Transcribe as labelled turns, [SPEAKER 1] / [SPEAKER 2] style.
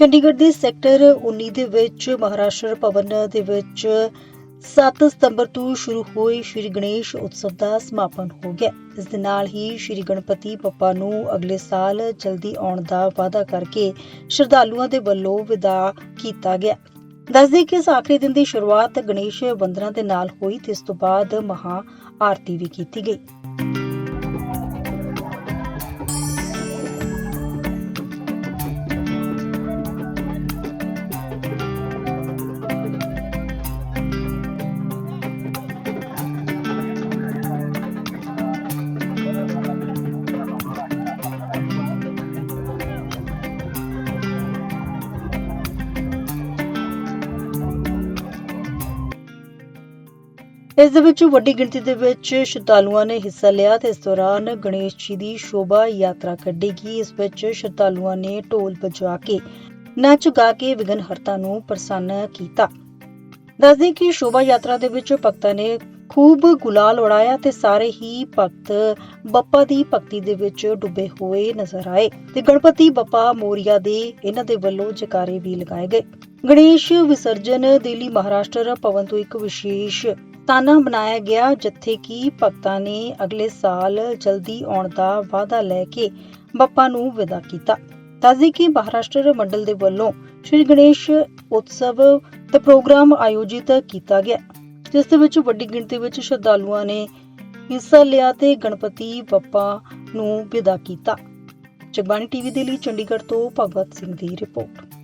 [SPEAKER 1] ਚੰਡੀਗੜ੍ਹ ਦੇ ਸੈਕਟਰ 19 ਦੇ ਵਿੱਚ ਮਹਾਰਾਸ਼ਟਰ ਭਵਨ ਦੇ ਵਿੱਚ 7 ਸਤੰਬਰ ਤੋਂ ਸ਼ੁਰੂ ਹੋਏ ਸ਼੍ਰੀ ਗਣੇਸ਼ ਉਤਸਵ ਦਾ ਸਮਾਪਨ ਹੋ ਗਿਆ। ਇਸ ਦੇ ਨਾਲ ਹੀ ਸ਼੍ਰੀ ਗਣਪਤੀ ਬੱਪਾ ਨੂੰ ਅਗਲੇ ਸਾਲ ਜਲਦੀ ਆਉਣ ਦਾ ਵਾਅਦਾ ਕਰਕੇ ਸ਼ਰਧਾਲੂਆਂ ਦੇ ਵੱਲੋਂ ਵਿਦਾ ਕੀਤਾ ਗਿਆ। ਦੱਸਦੇ ਕਿ ਇਸ ਆਖਰੀ ਦਿਨ ਦੀ ਸ਼ੁਰੂਆਤ ਗਣੇਸ਼ ਵੰਦਨਾ ਦੇ ਨਾਲ ਹੋਈ ਤੇ ਇਸ ਤੋਂ ਬਾਅਦ ਮਹਾ ਆਰਤੀ ਵੀ ਕੀਤੀ ਗਈ। ਇਸ ਦੇ ਵਿੱਚ ਵੱਡੀ ਗਿਣਤੀ ਦੇ ਵਿੱਚ ਸ਼ਰਧਾਲੂਆਂ ਨੇ ਹਿੱਸਾ ਲਿਆ ਤੇ ਇਸ ਦੌਰਾਨ ਗਣੇਸ਼ ਜੀ ਦੀ ਸ਼ੋਭਾ ਯਾਤਰਾ ਕੱਢੀ ਗਈ ਇਸ ਵਿੱਚ ਸ਼ਰਧਾਲੂਆਂ ਨੇ ਢੋਲ ਵਜਾ ਕੇ, ਨੱਚ ਗਾ ਕੇ ਵਿਘਨਹਰਤਾ ਨੂੰ ਪ੍ਰਸੰਨ ਕੀਤਾ। ਦੱਸਦੇ ਕਿ ਸ਼ੋਭਾ ਯਾਤਰਾ ਦੇ ਵਿੱਚ ਭਗਤਾਂ ਨੇ ਖੂਬ ਗੁਲਾਲ ਉਡਾਇਆ ਤੇ ਸਾਰੇ ਹੀ ਭਗਤ ਬੱਪਾ ਦੀ ਭਗਤੀ ਦੇ ਵਿੱਚ ਡੁੱਬੇ ਹੋਏ ਨਜ਼ਰ ਆਏ ਤੇ ਗਣਪਤੀ ਬੱਪਾ ਮੋਰੀਆ ਦੇ ਇਹਨਾਂ ਦੇ ਵੱਲੋਂ ਜਕਾਰੇ ਵੀ ਲਗਾਏ ਗਏ। ਗਣੇਸ਼ ਵਿਸਰਜਨ ਦਿੱਲੀ ਮਹਾਰਾਸ਼ਟਰ ਭਵਨ ਤੋਂ ਇੱਕ ਵਿਸ਼ੇਸ਼ ਤਾਨਾ ਬਣਾਇਆ ਗਿਆ, ਜਿੱਥੇ ਕਿ ਭਗਤਾਂ ਨੇ ਅਗਲੇ ਸਾਲ ਜਲਦੀ ਆਉਣ ਦਾ ਵਾਅਦਾ ਲੈ ਕੇ ਬੱਪਾ ਨੂੰ ਵਿਦਾ ਕੀਤਾ। ਦੱਸਦੇ ਕਿ ਮਹਾਰਾਸ਼ਟਰ ਮੰਡਲ ਦੇ ਵੱਲੋਂ ਸ਼੍ਰੀ ਗਣੇਸ਼ ਉਤਸਵ ਦਾ ਪ੍ਰੋਗਰਾਮ ਆਯੋਜਿਤ ਕੀਤਾ ਗਿਆ, ਜਿਸ ਦੇ ਵਿੱਚ ਵੱਡੀ ਗਿਣਤੀ ਵਿੱਚ ਸ਼ਰਧਾਲੂਆਂ ਨੇ ਹਿੱਸਾ ਲਿਆ ਤੇ ਗਣਪਤੀ ਬੱਪਾ ਨੂੰ ਵਿਦਾ ਕੀਤਾ। ਜਗਬਾਣੀ ਟੀਵੀ ਦੇ ਲਈ ਚੰਡੀਗੜ੍ਹ ਤੋਂ ਭਗਵਤ ਸਿੰਘ ਦੀ ਰਿਪੋਰਟ।